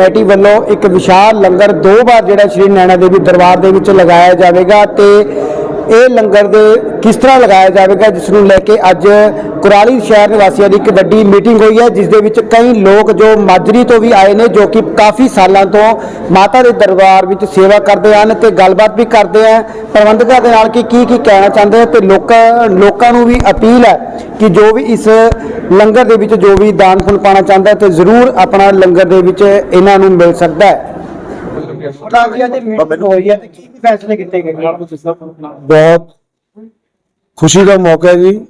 Committee ਵੱਲੋਂ ਇੱਕ ਵਿਸ਼ਾਲ ਲੰਗਰ ਦੋ ਵਾਰ ਜਿਹੜਾ ਸ਼੍ਰੀ ਨੈਣਾ ਦੇਵੀ ਦਰਬਾਰ ਦੇ ਵਿੱਚ ਲਗਾਇਆ ਜਾਵੇਗਾ ਤੇ ਇਹ ਲੰਗਰ ਦੇ ਕਿਸ ਤਰ੍ਹਾਂ ਲਗਾਇਆ ਜਾਵੇਗਾ ਜਿਸ ਨੂੰ ਲੈ ਕੇ ਅੱਜ ਕੁਰਾਲੀ ਸ਼ਹਿਰ ਨਿਵਾਸੀਆਂ ਦੀ ਇੱਕ ਵੱਡੀ ਮੀਟਿੰਗ ਹੋਈ ਹੈ, ਜਿਸ ਦੇ ਵਿੱਚ ਕਈ ਲੋਕ ਜੋ ਮਾਜਰੀ ਤੋਂ ਵੀ ਆਏ ਨੇ, ਜੋ ਕਿ ਕਾਫੀ ਸਾਲਾਂ ਤੋਂ ਮਾਤਾ ਦੇ ਦਰਬਾਰ ਵਿੱਚ ਸੇਵਾ ਕਰਦੇ ਹਨ ਤੇ ਗੱਲਬਾਤ ਵੀ ਕਰਦੇ ਆ। ਪ੍ਰਬੰਧਕਾਂ ਦੇ ਨਾਲ ਕਿ ਕੀ ਕੀ ਕਹਿਣਾ ਚਾਹੁੰਦੇ ਆ ਤੇ ਲੋਕਾਂ ਲੋਕਾਂ ਨੂੰ ਵੀ ਅਪੀਲ ਹੈ ਕਿ ਜੋ ਵੀ ਇਸ ਲੰਗਰ ਦੇ ਵਿੱਚ ਜੋ ਵੀ ਦਾਨ ਪੁੰਨ ਪਾਣਾ ਚਾਹੁੰਦਾ ਹੈ, ਤੇ ਜ਼ਰੂਰ ਆਪਣਾ ਲੰਗਰ ਦੇ ਵਿੱਚ ਇਹਨਾਂ ਨੂੰ ਮਿਲ ਸਕਦਾ ਹੈ। ਜੀ ਅੱਜ ਮੀਟਿੰਗ ਹੋਈ ਹੈ ਤੇ ਕੀ ਕੀ ਫੈਸਲੇ ਕੀਤੇ ਗਏ ਬਹੁਤ ਖੁਸ਼ੀ ਦਾ ਮੌਕਾ ਹੈ ਜੀ।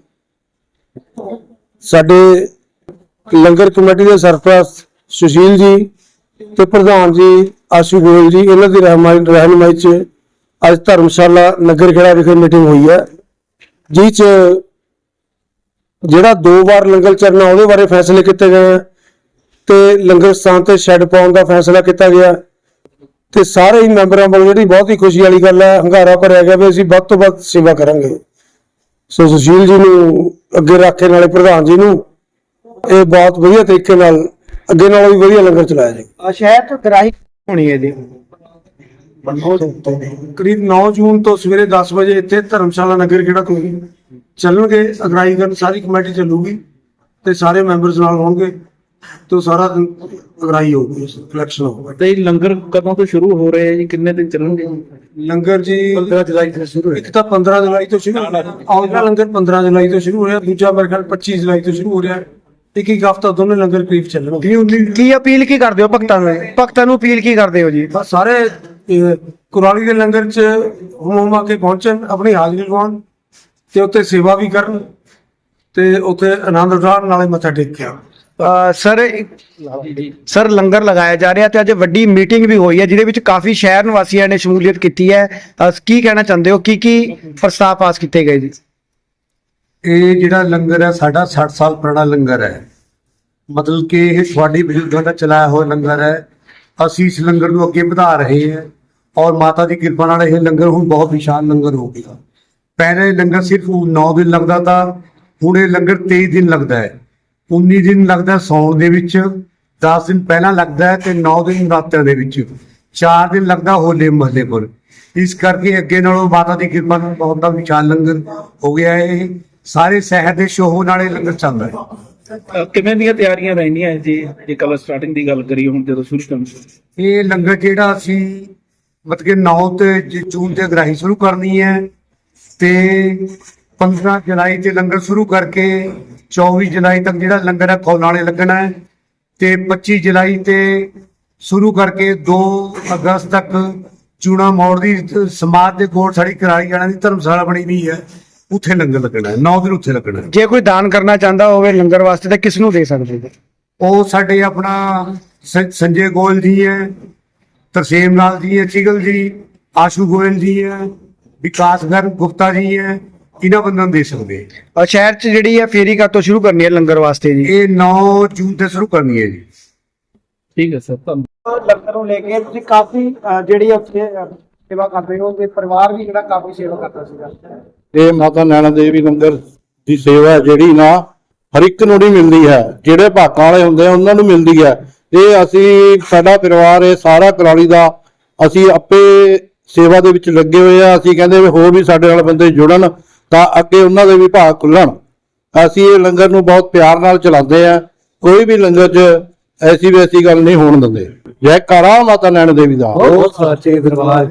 ਸਾਡੇ ਲੰਗਰ ਕਮੇਟੀ ਦੇ ਸਰਪ੍ਰਸਤ ਸੁਸ਼ੀਲ ਜੀ ਤੇ ਪ੍ਰਧਾਨ ਜੀ ਆਸ਼ੂ ਗੋਇਲ ਜੀ ਇਹਨਾਂ ਦੀ ਰਹਿਨਮਾਈ ਰਹਿਨਮਾਈ ਚ ਅੱਜ ਧਰਮਸ਼ਾਲਾ ਨਗਰ ਖੇੜਾ ਵਿਖੇ ਮੀਟਿੰਗ ਹੋਈ ਹੈ ਜਿਸ ਚ ਜਿਹੜਾ ਦੋ ਵਾਰ ਲੰਗਰ ਚੱਲਣਾ ਉਹਦੇ ਬਾਰੇ ਫੈਸਲੇ ਕੀਤੇ ਗਏ ਤੇ ਲੰਗਰ ਸਥਾਨ ਤੇ ਸ਼ੈੱਡ ਪਾਉਣ ਦਾ ਫੈਸਲਾ ਕੀਤਾ ਗਿਆ। ਤੇ ਸਾਰੇ ਹੀ ਮੈਂਬਰਾਂ ਵੱਲੋਂ ਜਿਹੜੀ ਬਹੁਤ ਹੀ ਖੁਸ਼ੀ ਵਾਲੀ ਗੱਲ ਹੈ ਹੰਗਾਰਾ ਭਰਿਆ ਗਿਆ ਵੀ ਅਸੀਂ ਵੱਧ ਤੋਂ ਵੱਧ ਸੇਵਾ ਕਰਾਂਗੇ। ਸੋ ਸੁਸ਼ੀਲ ਜੀ ਨੂੰ ਅੱਗੇ ਰੱਖ ਕੇ ਨਾਲੇ ਪ੍ਰਧਾਨ ਜੀ ਨੂੰ ਇਹ ਬਹੁਤ ਵਧੀਆ ਤਰੀਕੇ ਨਾਲ ਅੱਗੇ ਨਾਲੋਂ ਵੀ ਵਧੀਆ ਲੰਗਰ ਚਲਾਇਆ ਜਾਏਗਾ ਸ਼ਹਿਰ ਤੋਂ ਗ੍ਰਾਹੀ ਹੋਣੀ ਹੈ ਜੀ। ਕਰੀਬ 9 ਜੂਨ ਤੋਂ ਸਵੇਰੇ 10 ਵਜੇ ਇੱਥੇ ਧਰਮਸ਼ਾਲਾ ਨਗਰ ਖੇੜਾ ਤੋਂ ਚੱਲਣਗੇ ਅਗਰਾਈ ਕਰਨ ਸਾਰੀ ਕਮੇਟੀ ਚੱਲੂਗੀ ਤੇ ਸਾਰੇ ਮੈਂਬਰਸ ਨਾਲ ਹੋਣਗੇ। ਤੇ ਸਾਰਾ ਦਿਨ ਅਗਰਾਈ ਹੋਊਗੀ ਕਲੈਕਸ਼ਨ ਹੋਊਗਾ ਤੇ ਇਹ ਲੰਗਰ ਕਦੋਂ ਤੋਂ ਸ਼ੁਰੂ ਹੋ ਰਹੇ ਆ ਜੀ? ਕਿੰਨੇ ਦਿਨ ਚੱਲਣਗੇ? ਲੰਗਰ ਜੀ 15 ਜੁਲਾਈ ਤੋਂ ਸ਼ੁਰੂ ਇੱਕ ਤਾਂ 15 ਜੁਲਾਈ ਤੋਂ ਸ਼ੁਰੂ ਆਉਂਦਾ ਲੰਗਰ 15 ਜੁਲਾਈ ਤੋਂ ਸ਼ੁਰੂ ਹੋ ਰਿਹਾ ਦੂਜਾ ਮੇਰੇ ਖਿਆਲ 25 ਜੁਲਾਈ ਤੋਂ ਸ਼ੁਰੂ ਹੋ ਰਿਹਾ। ਇੱਕ ਇੱਕ ਹਫਤਾ ਦੋਨੇ ਲੰਗਰ ਕਰੀਬ ਚੱਲਣਗੇ। ਕੀ ਅਪੀਲ ਕੀ ਕਰਦੇ ਹੋ ਭਗਤਾਂ ਨੂੰ? ਭਗਤਾਂ ਨੂੰ ਅਪੀਲ ਕੀ ਕਰਦੇ ਹੋ ਜੀ? ਬਸ ਸਾਰੇ ਕੁਰਾਲੀ ਦੇ ਲੰਗਰ 'ਚ ਹੁਮ ਆ ਕੇ ਪਹੁੰਚਣ ਆਪਣੀ ਹਾਜ਼ਰੀ ਲਵਾਉਣ ਤੇ ਉੱਥੇ ਸੇਵਾ ਵੀ ਕਰਨ ਤੇ ਉੱਥੇ ਆਨੰਦ ਉਠਾਉਣ ਨਾਲੇ ਮੱਥਾ ਟੇਕ ਕੇ ਆਉਣ। ਅ, ਸਰ ਸਰ ਲੰਗਰ ਲਗਾਇਆ ਜਾ ਰਿਹਾ ਤੇ ਅੱਜ ਵੱਡੀ ਮੀਟਿੰਗ ਵੀ ਹੋਈ ਹੈ ਜਿਹਦੇ ਵਿੱਚ ਕਾਫੀ ਸ਼ਹਿਰ ਨਿਵਾਸੀਆਂ ਨੇ ਸ਼ਮੂਲੀਅਤ ਕੀਤੀ ਹੈ। ਅ, ਕੀ ਕਹਿਣਾ ਚਾਹੁੰਦੇ ਹੋ? ਕੀ ਕੀ ਪ੍ਰਸਤਾਵ ਪਾਸ ਕੀਤੇ ਗਏ ਜੀ? ਇਹ ਜਿਹੜਾ ਲੰਗਰ ਹੈ ਸਾਡਾ 60 ਸਾਲ ਪੁਰਾਣਾ ਲੰਗਰ ਹੈ। ਮਤਲਬ ਕਿ ਇਹ ਤੁਹਾਡੀ ਬਜ਼ੁਰਗਾਂ ਦਾ ਚਲਾਇਆ ਹੋਇਆ ਲੰਗਰ ਹੈ। ਅਸੀਂ ਇਸ ਲੰਗਰ ਨੂੰ ਅੱਗੇ ਵਧਾ ਰਹੇ ਹਾਂ ਔਰ ਮਾਤਾ ਦੀ ਕਿਰਪਾ ਨਾਲ ਇਹ ਲੰਗਰ ਹੁਣ ਬਹੁਤ ਵਿਸ਼ਾਲ ਲੰਗਰ ਹੋ ਗਿਆ। ਪਹਿਲੇ ਲੰਗਰ ਸਿਰਫ 9 ਦਿਨ ਲੱਗਦਾ ਤਾਂ ਹੁਣ ਇਹ ਲੰਗਰ 23 ਦਿਨ ਲੱਗਦਾ ਹੈ। 19 ਦਿਨ ਲੱਗਦਾ ਸੌਣ ਦੇ ਵਿੱਚ 10 ਦਿਨ ਪਹਿਲਾਂ ਲੱਗਦਾ ਤੇ 9 ਦਿਨ ਰਾਤਾਂ ਦੇ ਵਿੱਚ। 4 ਦਿਨ ਲੱਗਦਾ ਹੋਲੇ ਮਹੱਲੇ ਕੋਲ। ਇਸ ਕਰਕੇ ਅੱਗੇ ਨਾਲੋਂ ਮਾਤਾ ਦੀ ਕਿਰਪਾ ਨਾਲ ਬਹੁਤ ਦਾ ਵਿਸ਼ਾਲ ਲੰਗਰ ਹੋ ਗਿਆ ਹੈ। ਇਹ ਸਾਰੇ ਸ਼ਹਿਰ ਦੇ ਸ਼ੋਹ ਨਾਲੇ ਲੰਗਰ ਚੱਲਦਾ ਹੈ। ਕਿਵੇਂ ਦੀਆਂ ਤਿਆਰੀਆਂ ਰਹਿੰਦੀਆਂ ਜੀ? ਜੇ ਕੱਲ ਸਟਾਰਟਿੰਗ ਦੀ ਗੱਲ ਕਰੀਏ ਹੁਣ ਜਦੋਂ ਸ਼ੁਰੂ ਕਰਨਾ ਇਹ ਲੰਗਰ ਜਿਹੜਾ ਅਸੀਂ ਮਤਲਬ ਕਿ 9 ਤੇ ਜੂਨ ਤੇ ਗ੍ਰਾਹੀ ਸ਼ੁਰੂ ਕਰਨੀ ਹੈ ਤੇ 15 ਜੁਲਾਈ ਤੇ ਲੰਗਰ ਸ਼ੁਰੂ ਕਰਕੇ 24 ਜੁਲਾਈ ਤੱਕ ਜਿਹੜਾ ਲੰਗਰ ਹੈ ਖੌਲ ਨਾਲੇ ਲੱਗਣਾ ਹੈ ਤੇ 25 ਜੁਲਾਈ ਤੇ ਸ਼ੁਰੂ ਕਰਕੇ 2 ਅਗਸਤ ਤੱਕ ਚੂਣਾ ਮੋੜ ਦੀ ਸਮਾਜ ਦੇ ਕੋਲ ਸਾਡੀ ਕਰਾਲੀ ਜਾਣਾ ਦੀ ਧਰਮਸ਼ਾਲਾ ਬਣੀ ਨਹੀਂ ਹੈ। ਉੱਥੇ ਲੰਗਰ ਲੱਗਣਾ ਹੈ 9 ਦਿਨ ਉੱਥੇ ਲੱਗਣਾ ਹੈ। ਜੇ ਕੋਈ ਦਾਨ ਕਰਨਾ ਚਾਹੁੰਦਾ ਹੋਵੇ ਲੰਗਰ ਵਾਸਤੇ ਤਾਂ ਕਿਸ ਨੂੰ ਦੇ ਸਕਦੇ ਉਹ ਸਾਡੇ ਆਪਣਾ ਸੰਜੇ ਗੋਇਲ ਜੀ ਹੈ ਤਰਸੇਮ ਲਾਲ ਜੀ ਹੈ ਚਿਗਲ ਜੀ ਆਸ਼ੂ ਗੋਇਲ ਜੀ ਹੈ ਵਿਕਾਸਗਰ ਗੁਪਤਾ ਜੀ ਹੈ ਇਹਨਾਂ ਬੰਦਿਆਂ ਨੂੰ ਦੇ ਸਕਦੇ ਅ, ਸ਼ਹਿਰ 'ਚ ਜਿਹੜੀ ਹੈ ਫੇਰੀ ਕਦ ਤੋਂ ਸ਼ੁਰੂ ਕਰਨੀ ਹੈ ਲੰਗਰ ਵਾਸਤੇ ਜੀ? ਇਹ 9 ਜੂਨ ਤੇ ਸ਼ੁਰੂ ਕਰਨੀ ਹੈ ਜੀ। ਠੀਕ ਹੈ ਸਰ ਲੰਗਰ ਨੂੰ ਲੈ ਕੇ ਤੁਸੀਂ ਕਾਫੀ ਜਿਹੜੀ ਉੱਥੇ ਸੇਵਾ ਕਰਦੇ ਹੋ ਤੇ ਪਰਿਵਾਰ ਵੀ ਜਿਹੜਾ ਕਾਫੀ ਸੇਵਾ ਕਰਦਾ ਸੀਗਾ। ਇਹ ਮਾਤਾ ਨੈਣਾ ਦੇਵੀ ਲੰਗਰ ਦੀ ਸੇਵਾ ਹੈ ਜਿਹੜੀ ਨਾ ਹਰ ਇੱਕ ਨੂੰ ਨਹੀਂ ਮਿਲਦੀ ਹੈ। ਜਿਹੜੇ ਭਾਗਾਂ ਵਾਲੇ ਹੁੰਦੇ ਆ ਉਹਨਾਂ ਨੂੰ ਮਿਲਦੀ ਹੈ। ਇਹ ਅਸੀਂ ਸਾਡਾ ਪਰਿਵਾਰ ਇਹ ਸਾਰਾ ਕਰਾਲੀ ਦਾ ਅਸੀਂ ਆਪੇ ਸੇਵਾ ਦੇ ਵਿੱਚ ਲੱਗੇ ਹੋਏ ਆ। ਅਸੀਂ ਕਹਿੰਦੇ ਵੀ ਹੋਰ ਵੀ ਸਾਡੇ ਨਾਲ ਬੰਦੇ ਜੁੜਨ। ਤਾਂ ਅੱਗੇ ਉਹਨਾਂ ਦੇ ਵੀ ਭਾਗ ਖੁੱਲਣ। ਅਸੀਂ ਇਹ ਲੰਗਰ ਨੂੰ ਬਹੁਤ ਪਿਆਰ ਨਾਲ ਚਲਾਉਂਦੇ ਆ ਕੋਈ ਵੀ ਲੰਗਰ 'ਚ ਐਸੀ ਵੈਸੀ ਗੱਲ ਨਹੀਂ ਹੋਣ ਦਿੰਦੇ। ਜੈ ਕਾਰਾ ਮਾਤਾ ਨੈਣ ਦੇਵੀ ਦਾ। ਬਹੁਤ ਸਾਚੇ ਦਰਬਾਰ